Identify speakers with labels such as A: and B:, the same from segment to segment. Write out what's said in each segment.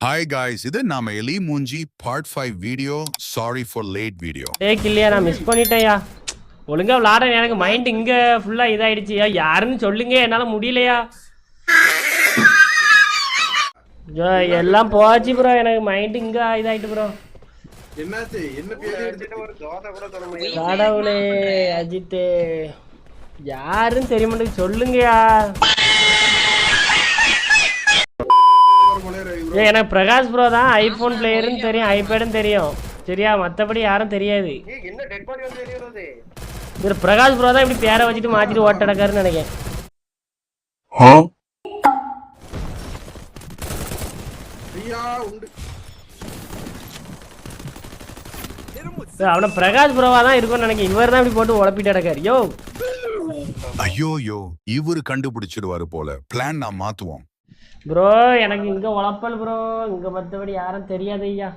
A: Hi guys இது நாம எலி மூஞ்சி part five video sorry for late video
B: டேய் கில்லியா நான் மிஸ் பண்ணிட்டேன்யா. ஒழுங்கா விளாட எனக்கு மைண்ட் இங்க ஃபுல்லா இதாயிடுச்சுயா? யாருன்னு சொல்லுங்க என்னால முடியலையா? எல்லாம் போச்சு ப்ரோ எனக்கு மைண்ட் இங்க இதாயிட்டு ப்ரோ கடவுளே அஜித்து. யாருன்னு தெரிய மாட்டேங்குது சொல்லுங்கயா. எனக்கு பிரகாஷ் ப்ரோ தான் ஐபோன் பிளேயர்னு தெரியும் ஐபேடும் தெரியும். சரியா? மற்றபடி யாரும் தெரியாது. இவர் பிரகாஷ் ப்ரோ தான் இப்படி பேரை வச்சுட்டு மாத்திட்டு ஓட்ட நடக்காருன்னு நினைக்கிறேன்.
C: ஐயா
B: அவன பிரகாஷ் ப்ரோவா தான் இருக்கும்னு நினைக்கிறேன். இவர் தான் இப்படி போட்டு உழப்பிட்டு நடக்காரு. யோ.
A: ஐயோ யோ இவரு கண்டுபிடிச்சிடுவாரு போல. பிளான் நான் மாத்துவோம்.
B: ப்ரோ எனக்கு இங்க உழப்பல் ப்ரோ இங்க மற்றபடி யாரும் தெரியாது ஐயா.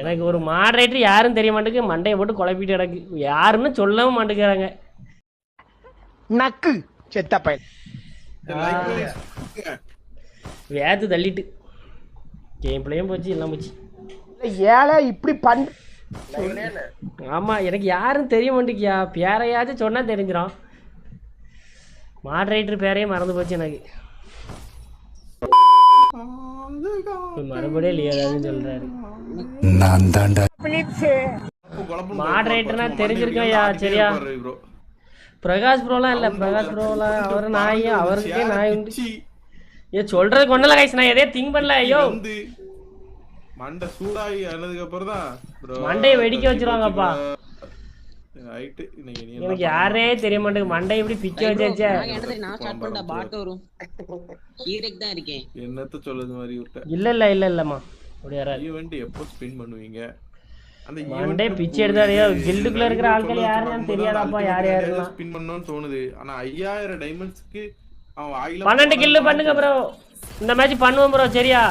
B: எனக்கு ஒரு மாடரேட்டர் யாரும் தெரிய மாட்டேங்குது. மண்டையை போட்டு குழப்பிட்டு கிடக்கு. யாருன்னு சொல்லவும் மாட்டேங்கிறாங்க.
D: நக்கு செத்த பையன்.
B: வேத்து தள்ளிட்டு. கேம் பிளேயும் போச்சு எல்லாம் போச்சு.
D: ஏழை இப்படி பண்
B: ஆமா எனக்கு யாரும் தெரிய மாட்டேங்கியா பேரையாச்சும் சொன்னா தெரிஞ்சிடும் மாடரேட்டர் பேரையே மறந்து போச்சு எனக்கு. மறுபடியும் இல்லையா ஏதாவது சொல்றாரு.
A: நான் தாண்டா
B: மாடரேட்டர்னா சரியா? பிரகாஷ் ப்ரோலாம் இல்ல பிரகாஷ் ப்ரோலாம் அவர் நாய் அவருக்கே நாய் உண்டு. ஏ சொல்றது கொண்டல கைஸ் நான் எதையும் திங்க் பண்ணல ஐயோ.
C: மண்டை சூடாகி ஆனதுக்கு அப்புறம் தான்
B: மண்டையை வெடிக்க வச்சிருவாங்கப்பா. எனக்கு யாரே தெரிய மாட்டேங்குது. மண்டை இப்படி பிச்சை வச்சாச்சே.
E: நான் ஸ்டார்ட் பண்ணிட்டா பாட்டு வரும். ஹீரோக்கு தான் இருக்கேன்.
C: என்னத்த சொல்லுது மாதிரி விட்ட?
B: இல்ல இல்ல இல்ல இல்லம்மா. அப்படி
C: எப்போ ஸ்பின் பண்ணுவீங்க? அந்த
B: மண்டே பிச்சை எடுத்தாரையோ கில்டுக்குள்ள இருக்கிற ஆட்கள் யாருன்னு தெரியாதாப்பா யார் யாருலாம்
C: ஸ்பின் பண்ணணும்னு தோணுது. ஆனா ஐயாயிரம் டைமண்ட்ஸ்க்கு அவன்
B: கில்லு பண்ணுங்க ப்ரோ இந்த மேட்ச் பண்ணுவோம் ப்ரோ சரியா?